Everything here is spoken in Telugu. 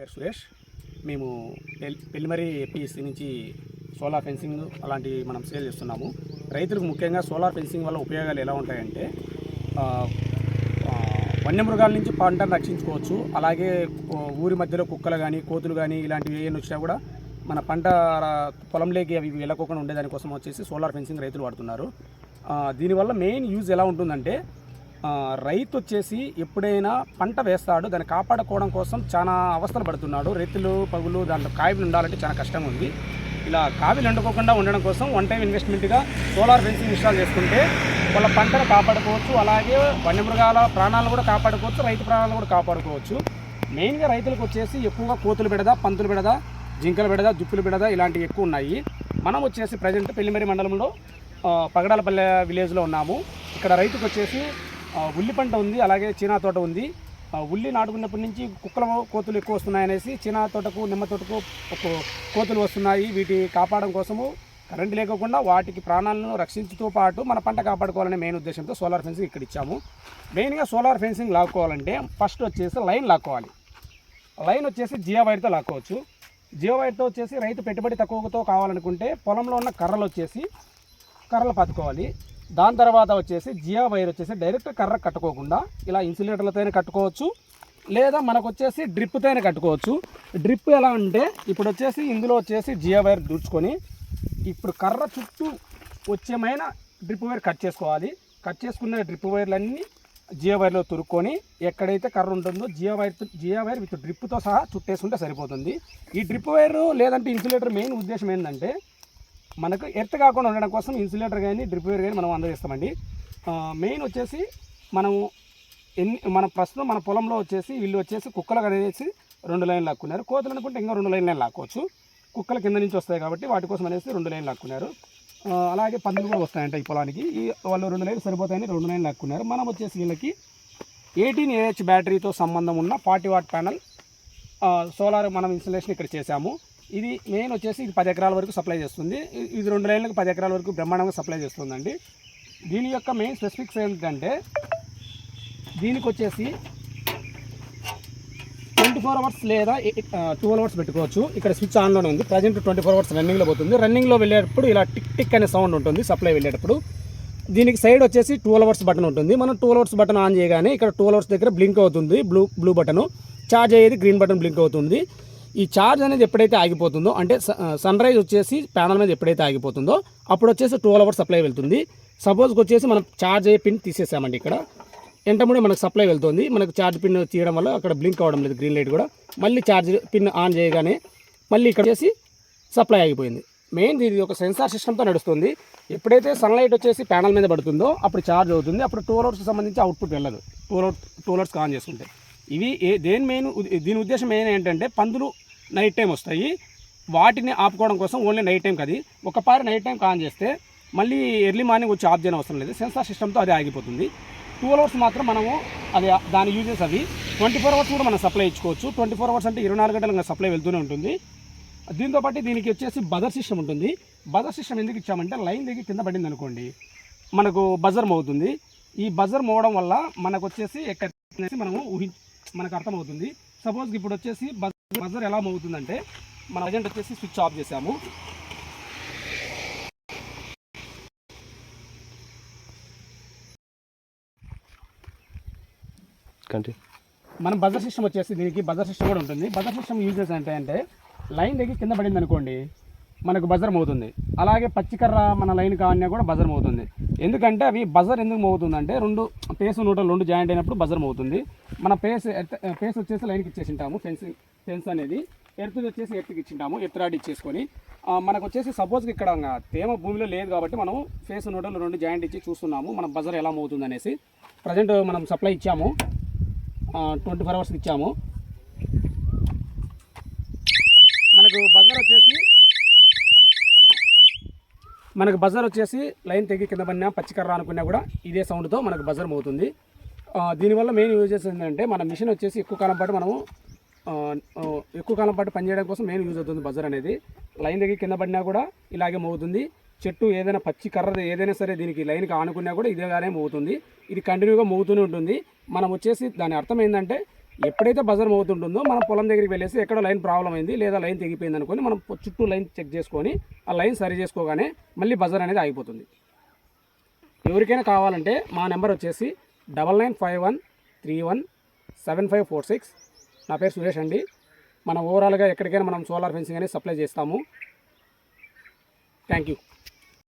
పేరు సురేష్. మేము పెల్- పెళ్ళిమరి ఏపీఎస్సీ నుంచి సోలార్ ఫెన్సింగ్ అలాంటివి మనం సేల్ చేస్తున్నాము. రైతులకు ముఖ్యంగా సోలార్ ఫెన్సింగ్ వల్ల ఉపయోగాలు ఎలా ఉంటాయంటే వన్యమృగాల నుంచి పంటను రక్షించుకోవచ్చు. అలాగే ఊరి మధ్యలో కుక్కలు కానీ కోతులు కానీ ఇలాంటివి ఏమైనా వచ్చినా కూడా మన పంట పొలంలోకి అవి వెళ్ళకోకుండా ఉండేదానికోసం వచ్చేసి సోలార్ ఫెన్సింగ్ రైతులు వాడుతున్నారు. దీనివల్ల మెయిన్ యూజ్ ఎలా ఉంటుందంటే రైతు వచ్చేసి ఎప్పుడైనా పంట వేస్తాడు దాన్ని కాపాడుకోవడం కోసం చాలా అవస్థలు పడుతున్నాడు. రైతులు పగులు దాంట్లో కాయలు ఉండాలంటే చాలా కష్టం ఉంది. ఇలా కావిలు ఎండుకోకుండా ఉండడం కోసం వన్ టైం ఇన్వెస్ట్మెంట్గా సోలార్ ఫెన్సింగ్ ఇన్స్టాల్ చేసుకుంటే వాళ్ళ పంటను కాపాడుకోవచ్చు. అలాగే వన్యమృగాల ప్రాణాలను కూడా కాపాడుకోవచ్చు రైతు ప్రాణాలను కూడా కాపాడుకోవచ్చు. మెయిన్గా రైతులకు వచ్చేసి ఎక్కువగా కోతులు పెడదా పంతులు పెడదా జింకలు పెడదా జుప్పులు పెడదా ఇలాంటివి ఎక్కువ ఉన్నాయి. మనం వచ్చేసి ప్రజెంట్ పెళ్ళిమరి మండలంలో పగడాలపల్లె విలేజ్లో ఉన్నాము. ఇక్కడ రైతుకు వచ్చేసి ఉల్లి పంట ఉంది అలాగే చీనా తోట ఉంది. ఉల్లి నాటుకున్నప్పటి నుంచి కుక్కల కోతులు ఎక్కువ వస్తున్నాయనేసి చీనా తోటకు నిమ్మ తోటకు కోతులు వస్తున్నాయి. వీటి కాపాడడం కోసము కరెంట్ లేకుండా వాటికి ప్రాణాలను రక్షించుతూ పాటు మన పంట కాపాడుకోవాలనే మెయిన్ ఉద్దేశంతో సోలార్ ఫెన్సింగ్ ఇక్కడ ఇచ్చాము. మెయిన్గా సోలార్ ఫెన్సింగ్ లాక్కోవాలంటే ఫస్ట్ వచ్చేసి లైన్ లాక్కోవాలి. లైన్ వచ్చేసి జియో వైర్తో లాక్కోవచ్చు. జియో వైర్తో వచ్చేసి రైతు పెట్టుబడి తక్కువతో కావాలనుకుంటే పొలంలో ఉన్న కర్రలు వచ్చేసి కర్రలు పట్టుకోవాలి దాని తర్వాత వచ్చేసి జియో వైర్ వచ్చేసి డైరెక్ట్ కర్ర కట్టుకోకుండా ఇలా ఇన్సులేటర్లతోనే కట్టుకోవచ్చు. లేదా మనకు వచ్చేసి డ్రిప్తోనే కట్టుకోవచ్చు. డ్రిప్ ఎలా అంటే ఇప్పుడు వచ్చేసి ఇందులో వచ్చేసి జియో వైర్ దూర్చుకొని ఇప్పుడు కర్ర చుట్టూ వచ్చేమైన డ్రిప్ వైర్ కట్ చేసుకోవాలి. కట్ చేసుకున్న డ్రిప్ వైర్లన్నీ జియో వైర్లో తురుక్కొని ఎక్కడైతే కర్ర ఉంటుందో GI wire GI wire with డ్రిప్తో సహా చుట్టేసుకుంటే సరిపోతుంది. ఈ డ్రిప్ వైర్ లేదంటే ఇన్సులేటర్ మెయిన్ ఉద్దేశం ఏంటంటే మనకు ఎర్త్ కాకుండా ఉండడం కోసం ఇన్సులేటర్ కానీ డ్రిప్ వేర్ కానీ మనం అందజేస్తామండి. మెయిన్ వచ్చేసి మనము ఎన్ని మన ప్రస్తుతం మన పొలంలో వచ్చేసి వీళ్ళు వచ్చేసి కుక్కలు అనేసి రెండు లైన్లు లాక్కున్నారు. కోతలు అనుకుంటే ఇంకా రెండు లైన్లు లాక్కోవచ్చు. కుక్కలు కింద నుంచి వస్తాయి కాబట్టి వాటి కోసం అనేసి రెండు లైన్లు లాక్కున్నారు. అలాగే పందులు కూడా వస్తాయంట ఈ పొలానికి. ఈ వాళ్ళు రెండు లైన్లు సరిపోతాయని రెండు లైన్లు లాక్కున్నారు. మనం వచ్చేసి వీళ్ళకి ఎయిటీన్ ఏహెచ్ బ్యాటరీతో సంబంధం ఉన్న ఫార్టీ వాట్ ప్యానల్ సోలార్ మనం ఇన్స్టలేషన్ ఇక్కడ చేశాము. ఇది మెయిన్ వచ్చేసి ఇది పది ఎకరాల వరకు సప్లై చేస్తుంది. ఇది రెండు లైన్లకు పది ఎకరాల వరకు బ్రహ్మాండంగా సప్లై చేస్తుందండి. దీని యొక్క మెయిన్ స్పెసిఫిక్స్ ఏంటంటే దీనికి వచ్చేసి ట్వంటీ ఫోర్ అవర్స్ లేదా ట్వెల్వ్ అవర్స్ పెట్టుకోవచ్చు. ఇక్కడ స్విచ్ ఆన్లోనే ఉంది. ప్రజెంట్ ట్వంటీ ఫోర్ అవర్స్ రన్నింగ్లో పోతుంది. రన్నింగ్లో వెళ్ళేటప్పుడు ఇలా టిక్ టిక్ అనే సౌండ్ ఉంటుంది సప్లై వెళ్ళేటప్పుడు. దీనికి సైడ్ వచ్చేసి ట్వెల్వ్ అవర్స్ బటన్ ఉంటుంది. మనం ట్వెల్వ్ అవర్స్ బటన్ ఆన్ చేయగానే ఇక్కడ ట్వెల్వ్ అవర్స్ దగ్గర బ్లింక్ అవుతుంది. Blue blue button. ఛార్జ్ అయ్యేది గ్రీన్ బటన్ బ్లింక్ అవుతుంది. ఈ ఛార్జ్ అనేది ఎప్పుడైతే ఆగిపోతుందో అంటే సన్ రైజ్ వచ్చేసి ప్యానల్ మీద ఎప్పుడైతే ఆగిపోతుందో అప్పుడు వచ్చేసి ట్వెల్వ్ అవర్స్ సప్లై వెళ్తుంది. సపోజ్కి వచ్చేసి మనం ఛార్జ్ అయ్యే పిన్ తీసేసామండి ఇక్కడ. వెంటనే మనకు సప్లై వెళ్తుంది. మనకు ఛార్జ్ పిన్ తీయడం వల్ల అక్కడ బ్లింక్ అవ్వడం లేదు గ్రీన్ లైట్ కూడా. మళ్ళీ ఛార్జ్ పిన్ ఆన్ చేయగానే మళ్ళీ ఇక్కడ చేసి సప్లై ఆగిపోయింది. మెయిన్ ఇది ఒక సెన్సార్ సిస్టమ్తో నడుస్తుంది. ఎప్పుడైతే సన్లైట్ వచ్చేసి ప్యానల్ మీద పడుతుందో అప్పుడు ఛార్జ్ అవుతుంది. అప్పుడు టూ అవర్స్కి సంబంధించి అవుట్పుట్ వెళ్ళదు. టూ అవర్స్ టూ అవర్స్కి ఆన్ చేసుకుంటే. ఇవి ఏ దేని మెయిన్ దీని ఉద్దేశం మెయిన్ ఏంటంటే పందులు నైట్ టైం వస్తాయి. వాటిని ఆపుకోవడం కోసం ఓన్లీ నైట్ టైం కది. ఒకపారి నైట్ టైం ఆన్ చేస్తే మళ్ళీ ఎర్లీ మార్నింగ్ వచ్చి ఆఫ్ చేయడం అవసరం లేదు. సెన్సార్ సిస్టమ్తో అది ఆగిపోతుంది. టూ అవర్స్ మాత్రం మనము అది దాని యూజెస్ అవి. ట్వంటీ ఫోర్ అవర్స్ కూడా మనం సప్లై ఇచ్చుకోవచ్చు. ట్వంటీ ఫోర్ అవర్స్ అంటే ఇరవై నాలుగు గంటలు సప్లై వెళ్తూనే ఉంటుంది. దీంతో పాటు దీనికి వచ్చేసి బజర్ సిస్టమ్ ఉంటుంది. బజర్ సిస్టమ్ ఎందుకు ఇచ్చామంటే లైన్ దిగి కింద పడింది అనుకోండి మనకు బజర్ మోగుతుంది. ఈ బజర్ మోవడం వల్ల మనకు వచ్చేసి ఎక్కడ మనము ఊహి మనకు అర్థమవుతుంది సపోజ్ ఇప్పుడు వచ్చేసి బజర్ బజర్ ఎలా మోగుతుందంటే మన ప్రజెంట్ వచ్చేసి స్విచ్ ఆఫ్ చేసాము మనం బజర్ సిస్టమ్ వచ్చేసి దీనికి బజర్ సిస్టమ్ కూడా ఉంటుంది. బజర్ సిస్టమ్ యూజెస్ అంటే అంటే లైన్ దగ్గర కింద పడింది అనుకోండి మనకు బజర్ మోగుతుంది. అలాగే పచ్చికర్ర మన లైన్ కావాలన్నా కూడా బజర్ మోగుతుంది. ఎందుకంటే అవి బజర్ ఎందుకు మోగుతుందంటే రెండు పేసు నూటలు రెండు జాయింట్ అయినప్పుడు బజర్ మోగుతుంది. మన పేస్ పేస్ వచ్చేసి లైన్కి ఇచ్చేసి ఉంటాము ఫెన్స్ ఫెన్స్ అనేది. ఎర్త్ వచ్చేసి ఎర్త్కి ఇచ్చింటాము ఎర్త్ ఇచ్చేసుకొని. మనకు వచ్చేసి సపోజ్కి ఇక్కడ తేమ భూమిలో లేదు కాబట్టి మనం ఫేస్ నూటలు రెండు జాయింట్ ఇచ్చి చూస్తున్నాము మన బజర్ ఎలా మోగుతుంది అనేసి. ప్రజెంట్ మనం సప్లై ఇచ్చాము. ట్వంటీ ఫోర్ అవర్స్కి ఇచ్చాము. మనకు బజర్ వచ్చేసి మనకు బజర్ వచ్చేసి లైన్ తెగి కింద పడినా పచ్చికర్ర అనుకున్నా కూడా ఇదే సౌండ్తో మనకు బజర్ మోగుతుంది. దీనివల్ల మెయిన్ యూజ్ చేసేది ఏంటంటే మన మిషన్ వచ్చేసి ఎక్కువ కాలం పాటు మనము ఎక్కువ కాలం పాటు పనిచేయడం కోసం మెయిన్ యూజ్ అవుతుంది బజర్ అనేది. లైన్ దగ్గర కింద పడినా కూడా ఇలాగే మోగుతుంది. చెట్టు ఏదైనా పచ్చి కర్ర ఏదైనా సరే దీనికి లైన్కి ఆనుకున్నా కూడా ఇదేగానే మోగుతుంది. ఇది కంటిన్యూగా మోగుతూనే ఉంటుంది. మనం వచ్చేసి దాని అర్థం ఏంటంటే ఎప్పుడైతే బజర్ అవుతుంటుందో మనం పొలం దగ్గరికి వెళ్ళేసి ఎక్కడ లైన్ ప్రాబ్లం అయింది లేదా లైన్ తెగిపోయింది అనుకొని మనం చుట్టూ లైన్ చెక్ చేసుకొని ఆ లైన్ సరి చేసుకోగానే మళ్ళీ బజర్ అనేది ఆగిపోతుంది. ఎవరికైనా కావాలంటే మా నెంబర్ వచ్చేసి double nine five one three one seven five four six. నా పేరు సురేష్ అండి. మనం ఓవరాల్గా ఎక్కడికైనా మనం సోలార్ ఫెన్సింగ్ అనేది సప్లై చేస్తాము. Thank you.